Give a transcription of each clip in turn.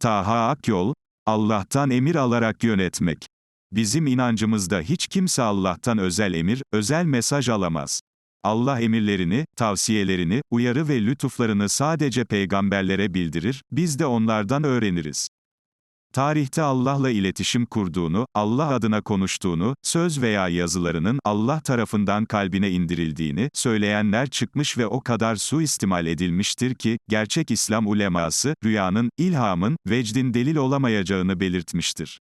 Taha Akyol, Allah'tan emir alarak yönetmek. Bizim inancımızda hiç kimse Allah'tan özel emir, özel mesaj alamaz. Allah emirlerini, tavsiyelerini, uyarı ve lütuflarını sadece peygamberlere bildirir, biz de onlardan öğreniriz. Tarihte Allah'la iletişim kurduğunu, Allah adına konuştuğunu, söz veya yazılarının Allah tarafından kalbine indirildiğini söyleyenler çıkmış ve o kadar suistimal edilmiştir ki, gerçek İslam uleması, rüyanın, ilhamın, vecdin delil olamayacağını belirtmiştir.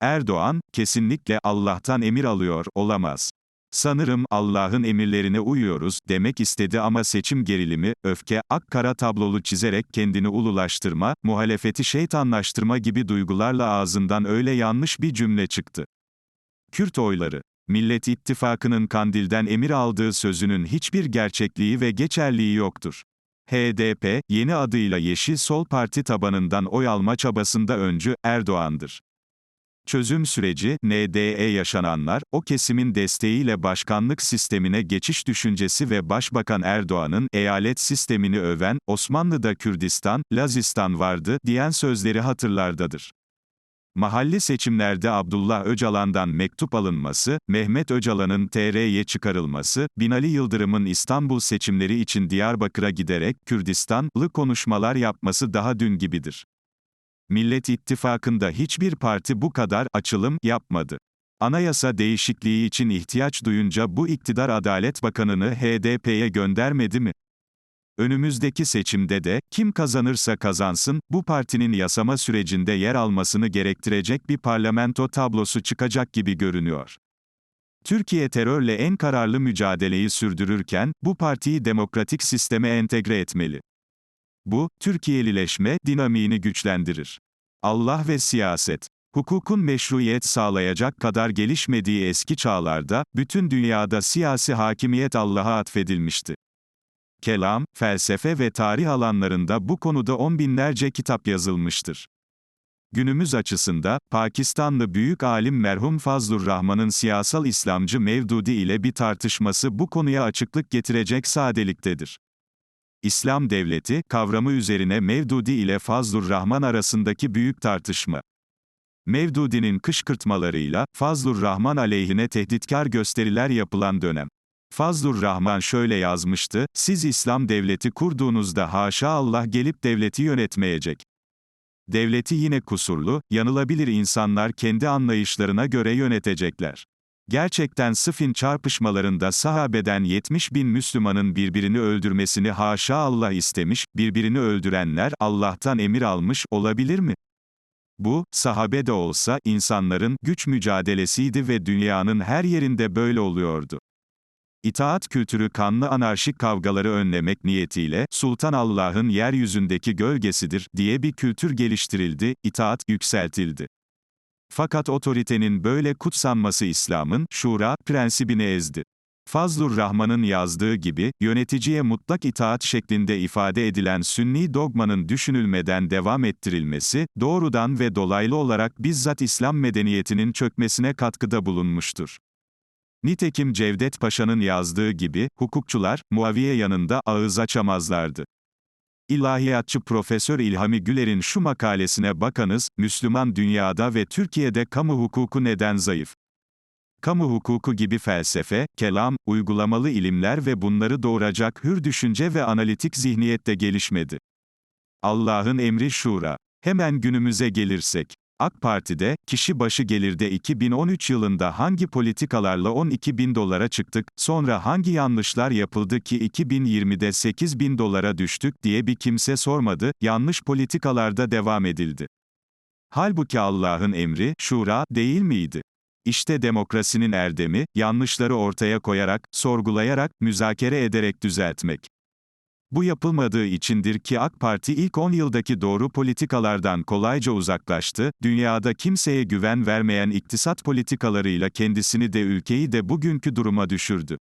Erdoğan, kesinlikle Allah'tan emir alıyor, olamaz. Sanırım Allah'ın emirlerine uyuyoruz demek istedi ama seçim gerilimi, öfke, ak-kara tablolu çizerek kendini ululaştırma, muhalefeti şeytanlaştırma gibi duygularla ağzından öyle yanlış bir cümle çıktı. Kürt oyları Millet İttifakı'nın Kandil'den emir aldığı sözünün hiçbir gerçekliği ve geçerliği yoktur. HDP, yeni adıyla Yeşil Sol Parti tabanından oy alma çabasında öncü, Erdoğan'dır. Çözüm süreci, NDE yaşananlar, o kesimin desteğiyle başkanlık sistemine geçiş düşüncesi ve Başbakan Erdoğan'ın eyalet sistemini öven, Osmanlı'da Kürdistan, Lazistan vardı, diyen sözleri hatırlardadır. Mahalli seçimlerde Abdullah Öcalan'dan mektup alınması, Mehmet Öcalan'ın TR'ye çıkarılması, Binali Yıldırım'ın İstanbul seçimleri için Diyarbakır'a giderek Kürdistanlı konuşmalar yapması daha dün gibidir. Millet İttifakı'nda hiçbir parti bu kadar açılım yapmadı. Anayasa değişikliği için ihtiyaç duyunca bu iktidar Adalet Bakanı'nı HDP'ye göndermedi mi? Önümüzdeki seçimde de, kim kazanırsa kazansın, bu partinin yasama sürecinde yer almasını gerektirecek bir parlamento tablosu çıkacak gibi görünüyor. Türkiye terörle en kararlı mücadeleyi sürdürürken, bu partiyi demokratik sisteme entegre etmeli. Bu, Türkiyelileşme dinamiğini güçlendirir. Allah ve siyaset. Hukukun meşruiyet sağlayacak kadar gelişmediği eski çağlarda, bütün dünyada siyasi hakimiyet Allah'a atfedilmişti. Kelam, felsefe ve tarih alanlarında bu konuda on binlerce kitap yazılmıştır. Günümüz açısında, Pakistanlı büyük alim merhum Fazlur Rahman'ın siyasal İslamcı Mevdudi ile bir tartışması bu konuya açıklık getirecek sadeliktedir. İslam devleti kavramı üzerine Mevdudi ile Fazlur Rahman arasındaki büyük tartışma. Mevdudi'nin kışkırtmalarıyla Fazlur Rahman aleyhine tehditkar gösteriler yapılan dönem. Fazlur Rahman şöyle yazmıştı, siz İslam devleti kurduğunuzda haşa Allah gelip devleti yönetmeyecek. Devleti yine kusurlu, yanılabilir insanlar kendi anlayışlarına göre yönetecekler. Gerçekten Sıfin çarpışmalarında sahabeden 70 bin Müslümanın birbirini öldürmesini haşa Allah istemiş, birbirini öldürenler Allah'tan emir almış olabilir mi? Bu, sahabe de olsa, insanların güç mücadelesiydi ve dünyanın her yerinde böyle oluyordu. İtaat kültürü kanlı anarşik kavgaları önlemek niyetiyle, Sultan Allah'ın yeryüzündeki gölgesidir, diye bir kültür geliştirildi, itaat yükseltildi. Fakat otoritenin böyle kutsanması İslam'ın, şura, prensibini ezdi. Fazlur Rahman'ın yazdığı gibi, yöneticiye mutlak itaat şeklinde ifade edilen sünni dogmanın düşünülmeden devam ettirilmesi, doğrudan ve dolaylı olarak bizzat İslam medeniyetinin çökmesine katkıda bulunmuştur. Nitekim Cevdet Paşa'nın yazdığı gibi, hukukçular, Muaviye yanında ağız açamazlardı. İlahiyatçı Profesör İlhami Güler'in şu makalesine bakanız, Müslüman dünyada ve Türkiye'de kamu hukuku neden zayıf? Kamu hukuku gibi felsefe, kelam, uygulamalı ilimler ve bunları doğuracak hür düşünce ve analitik zihniyette gelişmedi. Allah'ın emri şura. Hemen günümüze gelirsek, AK Parti'de, kişi başı gelirde 2013 yılında hangi politikalarla 12 bin dolara çıktık, sonra hangi yanlışlar yapıldı ki 2020'de 8 bin dolara düştük diye bir kimse sormadı, yanlış politikalarda devam edildi. Halbuki Allah'ın emri, şura, değil miydi? İşte demokrasinin erdemi, yanlışları ortaya koyarak, sorgulayarak, müzakere ederek düzeltmek. Bu yapılmadığı içindir ki AK Parti ilk 10 yıldaki doğru politikalardan kolayca uzaklaştı, dünyada kimseye güven vermeyen iktisat politikalarıyla kendisini de ülkeyi de bugünkü duruma düşürdü.